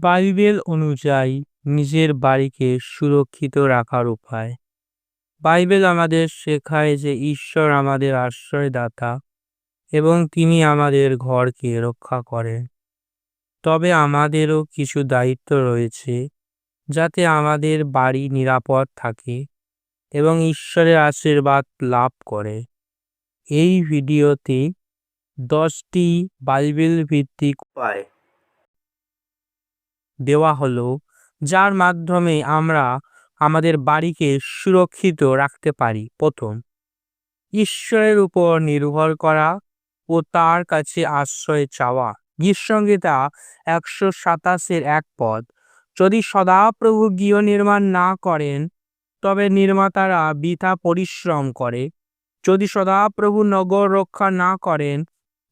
Bible অনুযায়ী নিজের বাড়িকে সুরক্ষিত রাখার উপায়। বাইবেল আমাদের শেখায় যে ঈশ্বর আমাদের আশ্রয়দাতা এবং তিনি আমাদের ঘরকে রক্ষা করেন। তবে আমাদেরও কিছু দায়িত্ব রয়েছে যাতে আমাদের বাড়ি নিরাপদ থাকে এবং ঈশ্বরের আশীর্বাদ লাভ করে। এই ভিডিওতে দশটি বাইবেল ভিত্তিক উপায় দেওয়া হলো, যার মাধ্যমে আমরা আমাদের বাড়িকে সুরক্ষিত রাখতে পারি। প্রথম, ঈশ্বরের উপর নির্ভর করা ও তার কাছে আশ্রয় চাওয়া। গীতসংগীতা একশো সাতাশের এক পদ। যদি সদাপ্রভু গৃহ নির্মাণ না করেন, তবে নির্মাতারা বৃথা পরিশ্রম করে। যদি সদাপ্রভু নগর রক্ষা না করেন,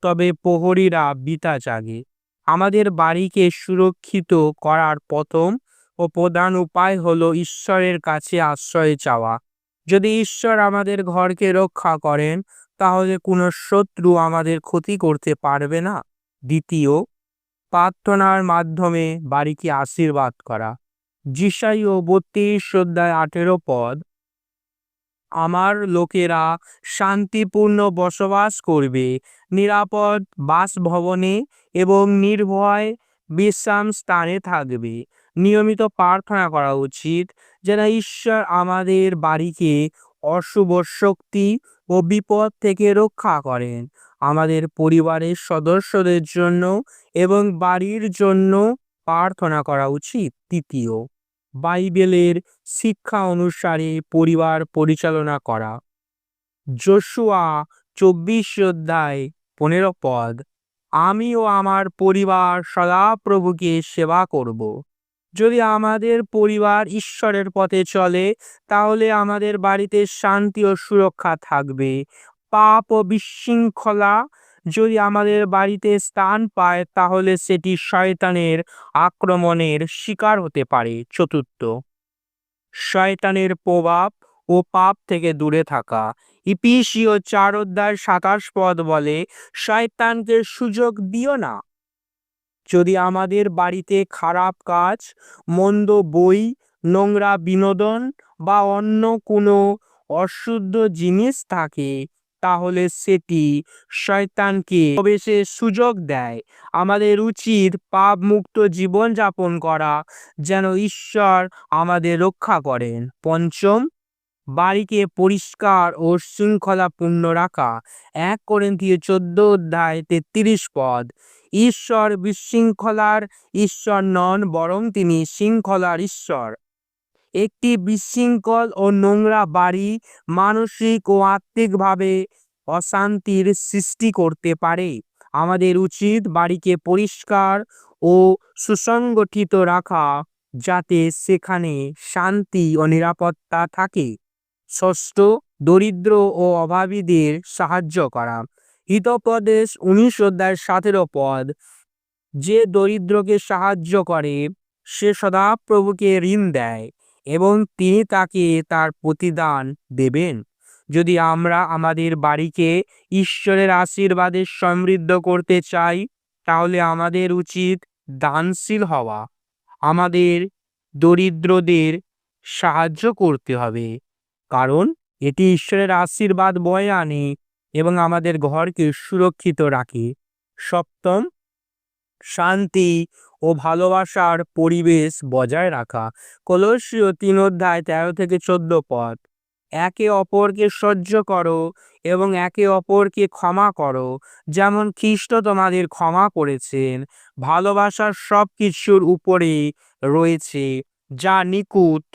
তবে প্রহরীরা বৃথা জাগে। আমাদের বাড়িকে সুরক্ষিত করার প্রথম ও প্রধান উপায় হলো ঈশ্বরের কাছে আশ্রয় চাওয়া। যদি ঈশ্বর আমাদের ঘরকে রক্ষা করেন, তাহলে কোনো শত্রু আমাদের ক্ষতি করতে পারবে না। দ্বিতীয়, প্রার্থনার মাধ্যমে বাড়িকে আশীর্বাদ করা। জিসাই ও বত্রিশ শ্রদ্ধায় আঠেরো পদ আমার লোকেরা শান্তিপূর্ণ বসবাস করবে। নিরাপদ বাসভবনে এবং নির্ভয় বিশ্রাম স্থানে থাকবে। নিয়মিত প্রার্থনা করা উচিত যেন ঈশ্বর আমাদের বাড়িকে অশুভ শক্তি ও বিপদ থেকে রক্ষা করেন। আমাদের পরিবারের সদস্যদের জন্য এবং বাড়ির জন্য প্রার্থনা করা উচিত। তৃতীয় বাইবেলের শিক্ষা অনুসারে পরিবার পরিচালনা করা। জশুয়া চব্বিশ অধ্যায় পনেরো পদ, আমি ও আমার পরিবার সদাপ্রভুকে সেবা করব। যদি আমাদের পরিবার ঈশ্বরের পথে চলে, তাহলে আমাদের বাড়িতে শান্তি ও সুরক্ষা থাকবে। পাপ ও বিশৃঙ্খলা যদি আমাদের বাড়িতে স্থান পায়, তাহলে সেটি শয়তানের আক্রমণের শিকার হতে পারে। চতুর্থ, শয়তানের প্রভাব ও পাপ থেকে দূরে থাকা। ইপিসিও চার অধ্যায় সাতাশ পদ বলে, শয়তানকে সুযোগ দিও না। যদি আমাদের বাড়িতে খারাপ কাজ, মন্দ বই, নোংরা বিনোদন বা অন্য কোনো অশুদ্ধ জিনিস থাকে তাহলে সেটি শয়তানকে প্রবেশের সুযোগ দেয়। আমাদের উচিত পাপ মুক্ত জীবন যাপন করা, যেন ঈশ্বর আমাদের রক্ষা করেন। পঞ্চম, বাড়িকে পরিষ্কার ও শৃঙ্খলাপূর্ণ রাখা। এক করেন্থীয় চোদ্দ অধ্যায় তেত্রিশ পদ, ঈশ্বর বিশৃঙ্খলার ঈশ্বর নন, বরং তিনি শৃঙ্খলার ঈশ্বর। একটি বিশৃঙ্খল ও নোংরা বাড়ি মানসিক ও আত্মিকভাবে অশান্তির সৃষ্টি করতে পারে। আমাদের উচিত বাড়িকে পরিষ্কার ও সুসংগঠিত রাখা যাতে সেখানে শান্তি ও নিরাপত্তা থাকে। ষষ্ঠ, দরিদ্র ও অভাবীদের সাহায্য করা। হিতপ্রদেশ উনিশ অধ্যায় সতেরো পদ। যে দরিদ্রকে সাহায্য করে, সে সদাপ্রভুকে ঋণ দেয়। এবং তিনি তাকে তার প্রতিদান দেবেন। যদি আমরা আমাদের বাড়িকে ঈশ্বরের আশীর্বাদে সমৃদ্ধ করতে চাই, তাহলে আমাদের উচিত দানশীল হওয়া। আমাদের দরিদ্রদের সাহায্য করতে হবে। কারণ এটি ঈশ্বরের আশীর্বাদ বয়ে আনে এবং আমাদের ঘরকে সুরক্ষিত রাখে। সপ্তম শান্তি ও ভালোবাসার পরিবেশ বজায় রাখা। কলসীয় তিন অধ্যায় তেরো থেকে চোদ্দ পদ। একে অপরকে সহ্য করো এবং একে অপরকে ক্ষমা করো। যেমন খ্রিস্ট তোমাদের ক্ষমা করেছেন, ভালোবাসার সব কিছুর উপরে রয়েছে, যা নিকুট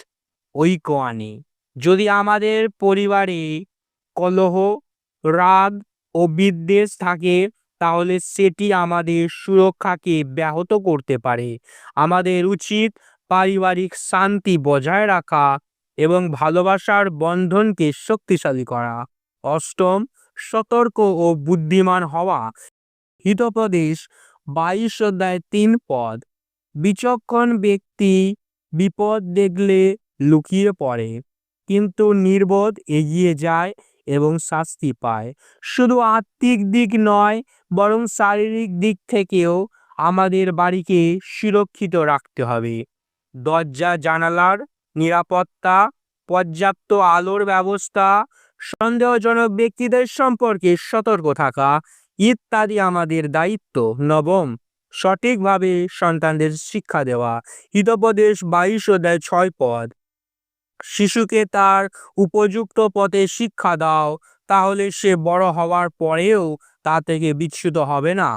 ঐক্য আনে যদি আমাদের পরিবারে কলহ, রাগ ও বিদ্বেষ থাকে তাহলে সেটি আমাদের সুরক্ষাকে ব্যাহত করতে পারে। আমাদের উচিত পারিবারিক শান্তি বজায় রাখা এবং ভালোবাসার বন্ধনকে শক্তিশালী করা। অষ্টম, সতর্ক ও বুদ্ধিমান হওয়া। হিতপ্রদেশ, বাইশ অধ্যায় তিন পদ। বিচক্ষণ ব্যক্তি বিপদ দেখলে লুকিয়ে পড়ে, কিন্তু নির্বোধ এগিয়ে যায় এবং শাস্তি পায়। শুধু আত্মিক দিক নয়, বরং শারীরিক দিক থেকেও আমাদের বাড়িকে সুরক্ষিত রাখতে হবে। দরজা, জানালার নিরাপত্তা, পর্যাপ্ত আলোর ব্যবস্থা, সন্দেহজনক ব্যক্তিদের সম্পর্কে সতর্ক থাকা ইত্যাদি আমাদের দায়িত্ব। নবম, সঠিকভাবে সন্তানদের শিক্ষা দেওয়া। হিতোপদেশ বাইশ অধ্যায় ছয় পদ। শিশুকে তার উপযুক্ত পথে শিক্ষা দাও, তাহলে সে বড় হওয়ার পরেও তা থেকে বিচ্ছুত হবে না।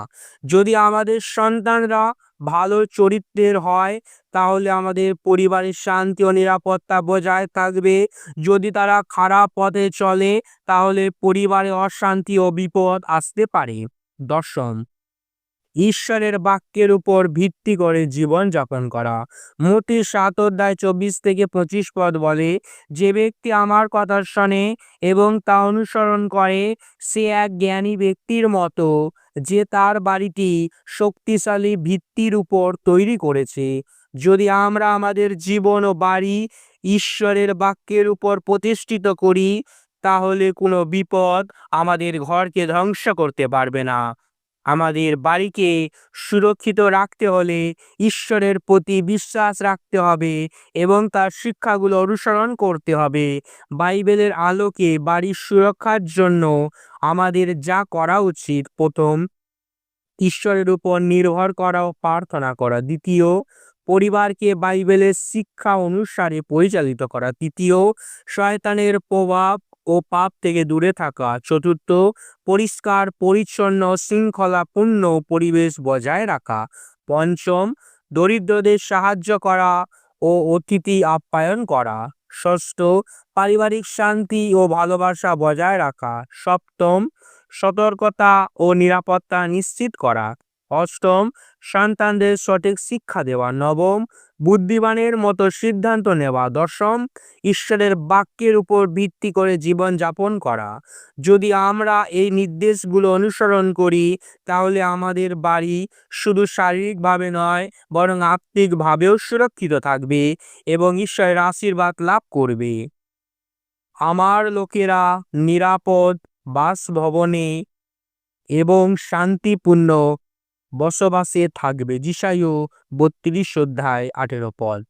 যদি আমাদের সন্তানরা ভালো চরিত্রের হয়, তাহলে আমাদের পরিবারের শান্তি ও নিরাপত্তা বজায় থাকবে। যদি তারা খারাপ পথে চলে, তাহলে পরিবারে অশান্তি ও বিপদ আসতে পারে। দর্শন ঈশ্বরের বাক্যের উপর ভিত্তি করে জীবন যাপন করা। মতি সাত অধ্যায় চব্বিশ থেকে পঁচিশ পদ বলে, যে ব্যক্তি আমার কথা শোনে এবং তা অনুসরণ করে, সে এক জ্ঞানী ব্যক্তির মতো, যে তার বাড়িটি শক্তিশালী ভিত্তির উপর তৈরি করেছে। যদি আমরা আমাদের জীবন ও বাড়ি ঈশ্বরের বাক্যের উপর প্রতিষ্ঠিত করি, তাহলে কোনো বিপদ আমাদের ঘরকে ধ্বংস করতে পারবে না। আমাদের বাড়িকে সুরক্ষিত রাখতে হলে ঈশ্বরের প্রতি বিশ্বাস রাখতে হবে এবং তার শিক্ষাগুলো অনুসরণ করতে হবে। বাইবেলের আলোকে বাড়ির সুরক্ষার জন্য আমাদের যা করা উচিত, প্রথম, ঈশ্বরের উপর নির্ভর করা ও প্রার্থনা করা। দ্বিতীয়, পরিবারকে বাইবেলের শিক্ষা অনুসারে পরিচালিত করা। তৃতীয়, শয়তানের প্রভাব ও পাপ থেকে দূরে থাকা। চতুর্থ, পরিষ্কার, পরিচ্ছন্ন, শৃঙ্খলাপূর্ণ পরিবেশ বজায় রাখা। পঞ্চম, দরিদ্রদের সাহায্য করা ও অতিথি আপ্যায়ন করা। ষষ্ঠ, পারিবারিক শান্তি ও ভালোবাসা বজায় রাখা। সপ্তম, সতর্কতা ও নিরাপত্তা নিশ্চিত করা। অষ্টম, সন্তানদের সঠিক শিক্ষা দেওয়া। নবম, বুদ্ধিমানের মতো সিদ্ধান্ত নেওয়া। দশম, ঈশ্বরের বাক্যের উপর ভিত্তি করে জীবন যাপন করা। যদি আমরা এই নির্দেশগুলো অনুসরণ করি, তাহলে আমাদের বাড়ি শুধু শারীরিকভাবে নয়, বরং আত্মিকভাবেও সুরক্ষিত থাকবে এবং ঈশ্বরের আশীর্বাদ লাভ করবে। আমার লোকেরা নিরাপদ বাসভবনে এবং শান্তিপূর্ণ বসবাসে থাকবে যিশাইও বত্রিশ অধ্যায় আঠেরো পদ।